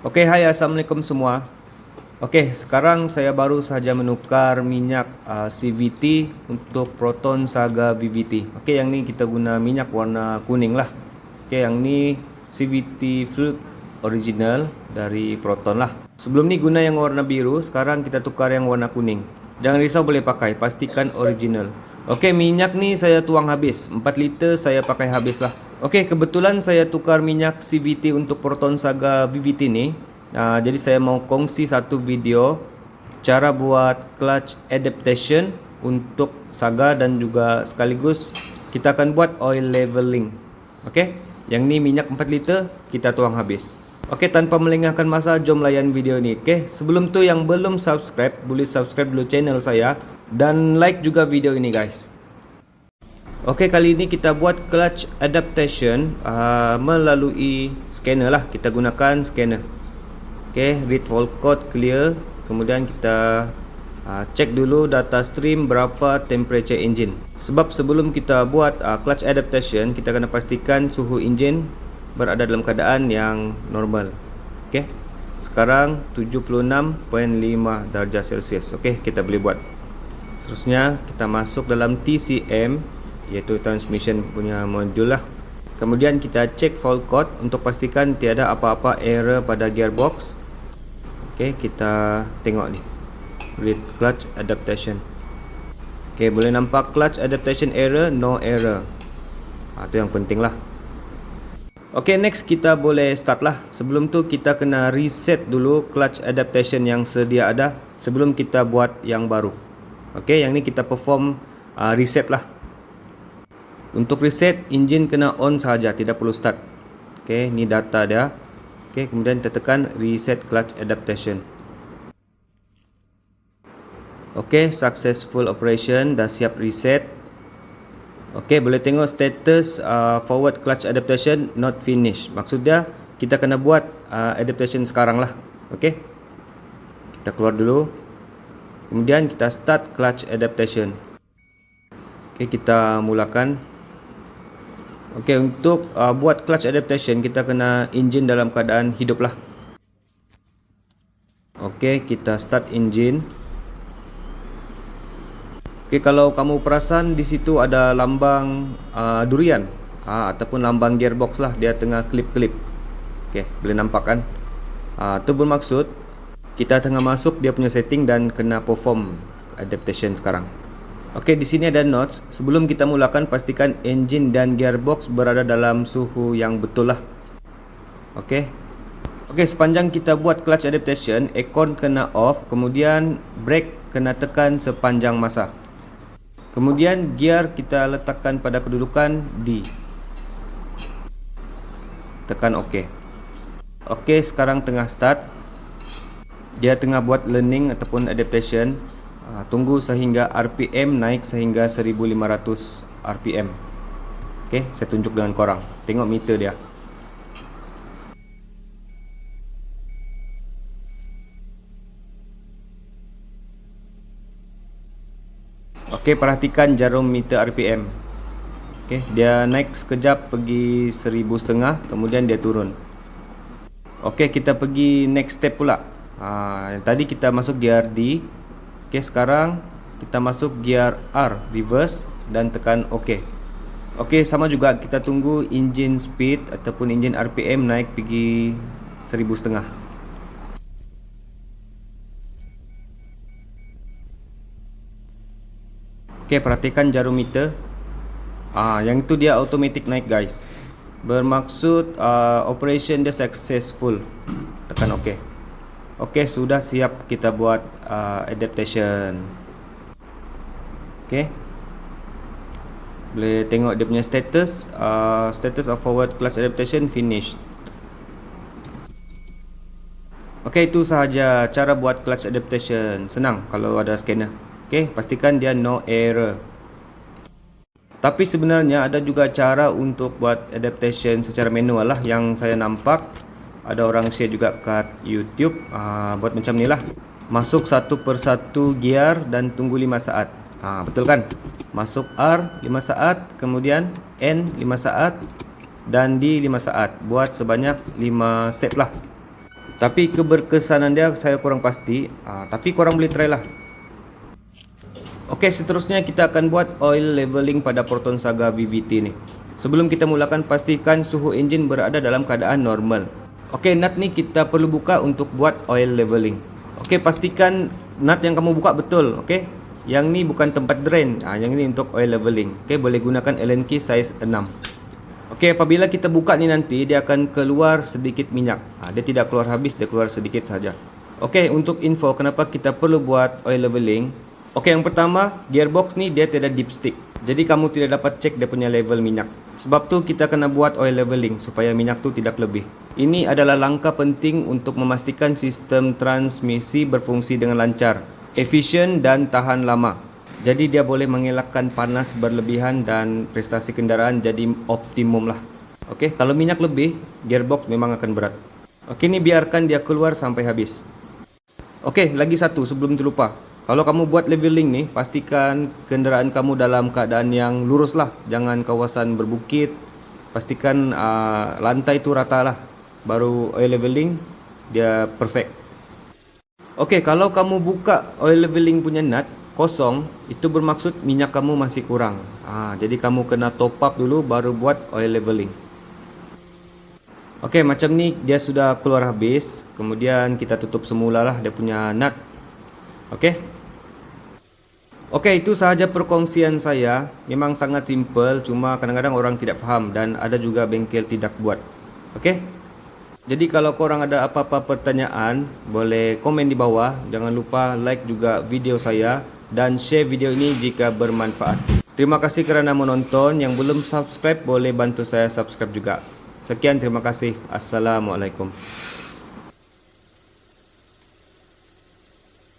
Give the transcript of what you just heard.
Okey, hai assalamualaikum semua. Okey, sekarang saya baru saja menukar minyak uh, CVT untuk Proton Saga VVT. Okey, yang ni kita guna minyak warna kuning lah. Okey, yang ni CVT Fluid original dari Proton lah. Sebelum ni guna yang warna biru, sekarang kita tukar yang warna kuning. Jangan risau boleh pakai, pastikan original. Okey, minyak ni saya tuang habis. 4 liter saya pakai habis lah. Okey, kebetulan saya tukar minyak CVT untuk Proton Saga VVT ni Uh, jadi saya mau kongsi satu video cara buat clutch adaptation untuk Saga dan juga sekaligus kita akan buat oil leveling. Okey? Yang ni minyak 4 liter kita tuang habis. Okey, tanpa melengahkan masa jom layan video ni. Okey, sebelum tu yang belum subscribe boleh subscribe dulu channel saya dan like juga video ini guys. Okey, kali ini kita buat clutch adaptation uh, melalui scanner lah. Kita gunakan scanner. Okay, read fault code clear. Kemudian kita uh, check dulu data stream berapa temperature engine. Sebab sebelum kita buat uh, clutch adaptation, kita kena pastikan suhu engine berada dalam keadaan yang normal. Okay. Sekarang 76.5 darjah Celsius. Okay, kita boleh buat. Seterusnya kita masuk dalam TCM iaitu transmission punya modul lah. Kemudian kita check fault code untuk pastikan tiada apa-apa error pada gearbox Okey, kita tengok ni. Read clutch adaptation. Okey, boleh nampak clutch adaptation error, no error. Ha, tu yang penting lah. Okey, next kita boleh start lah. Sebelum tu kita kena reset dulu clutch adaptation yang sedia ada sebelum kita buat yang baru. Okey, yang ni kita perform uh, reset lah. Untuk reset, engine kena on saja, tidak perlu start. Okey, ni data dia. Okey, kemudian tekan reset clutch adaptation. Okey, successful operation dah siap reset. Okey, boleh tengok status uh, forward clutch adaptation not finished. Maksud dia kita kena buat uh, adaptation sekarang lah. Okey. Kita keluar dulu. Kemudian kita start clutch adaptation. Okey, kita mulakan Okey untuk uh, buat clutch adaptation kita kena engine dalam keadaan hidup lah. Okey kita start engine. Okey kalau kamu perasan di situ ada lambang uh, durian uh, ataupun lambang gearbox lah dia tengah klip-klip. Okey boleh nampak kan? Uh, tu bermaksud kita tengah masuk dia punya setting dan kena perform adaptation sekarang. Okey, di sini ada notes. Sebelum kita mulakan, pastikan engine dan gearbox berada dalam suhu yang betul lah. Okey. Okey, sepanjang kita buat clutch adaptation, aircon kena off, kemudian brake kena tekan sepanjang masa. Kemudian gear kita letakkan pada kedudukan D. Tekan OK. Okey, sekarang tengah start. Dia tengah buat learning ataupun adaptation. Ha, tunggu sehingga RPM naik sehingga 1500 RPM. Okey, saya tunjuk dengan korang. Tengok meter dia. Okey, perhatikan jarum meter RPM. Okey, dia naik sekejap pergi 1500 kemudian dia turun. Okey, kita pergi next step pula. Ha, tadi kita masuk gear D, Okey, sekarang kita masuk gear R reverse dan tekan OK. Okey, sama juga kita tunggu engine speed ataupun engine RPM naik pergi 1500. Okey, perhatikan jarum meter. Ah, yang itu dia automatic naik guys. Bermaksud uh, operation dia successful. Tekan OK. Okey, sudah siap kita buat uh, adaptation. Okey. Boleh tengok dia punya status, uh, status of forward clutch adaptation finished. Okey, itu sahaja cara buat clutch adaptation. Senang kalau ada scanner. Okey, pastikan dia no error. Tapi sebenarnya ada juga cara untuk buat adaptation secara manual lah yang saya nampak ada orang share juga kat YouTube uh, buat macam ni lah masuk satu persatu gear dan tunggu 5 saat uh, betul kan masuk R 5 saat kemudian N 5 saat dan D 5 saat buat sebanyak 5 set lah Tapi keberkesanan dia saya kurang pasti. Ah, tapi korang boleh try lah. Okey, seterusnya kita akan buat oil leveling pada Proton Saga VVT ni. Sebelum kita mulakan, pastikan suhu enjin berada dalam keadaan normal. Okey, nut ni kita perlu buka untuk buat oil leveling. Okey, pastikan nut yang kamu buka betul, okey? Yang ni bukan tempat drain. Ah, yang ini untuk oil leveling. Okey, boleh gunakan Allen key size 6. Okey, apabila kita buka ni nanti dia akan keluar sedikit minyak. Ha, dia tidak keluar habis, dia keluar sedikit saja. Okey, untuk info kenapa kita perlu buat oil leveling. Okey, yang pertama, gearbox ni dia tidak dipstick. Jadi kamu tidak dapat cek dia punya level minyak. Sebab tu kita kena buat oil leveling supaya minyak tu tidak lebih. Ini adalah langkah penting untuk memastikan sistem transmisi berfungsi dengan lancar, efisien dan tahan lama. Jadi dia boleh mengelakkan panas berlebihan dan prestasi kendaraan jadi optimum lah. Okey, kalau minyak lebih, gearbox memang akan berat. Okey, ni biarkan dia keluar sampai habis. Okey, lagi satu sebelum terlupa. Kalau kamu buat leveling ni, pastikan kenderaan kamu dalam keadaan yang lurus lah. Jangan kawasan berbukit. Pastikan uh, lantai tu rata lah. Baru oil leveling, dia perfect. Okey, kalau kamu buka oil leveling punya nut, kosong, itu bermaksud minyak kamu masih kurang. Ha, jadi kamu kena top up dulu baru buat oil leveling. Okey, macam ni dia sudah keluar habis. Kemudian kita tutup semula lah dia punya nut. Okey. Okey, itu sahaja perkongsian saya. Memang sangat simple, cuma kadang-kadang orang tidak faham dan ada juga bengkel tidak buat. Okey. Jadi kalau korang ada apa-apa pertanyaan, boleh komen di bawah. Jangan lupa like juga video saya dan share video ini jika bermanfaat. Terima kasih kerana menonton. Yang belum subscribe boleh bantu saya subscribe juga. Sekian terima kasih. Assalamualaikum.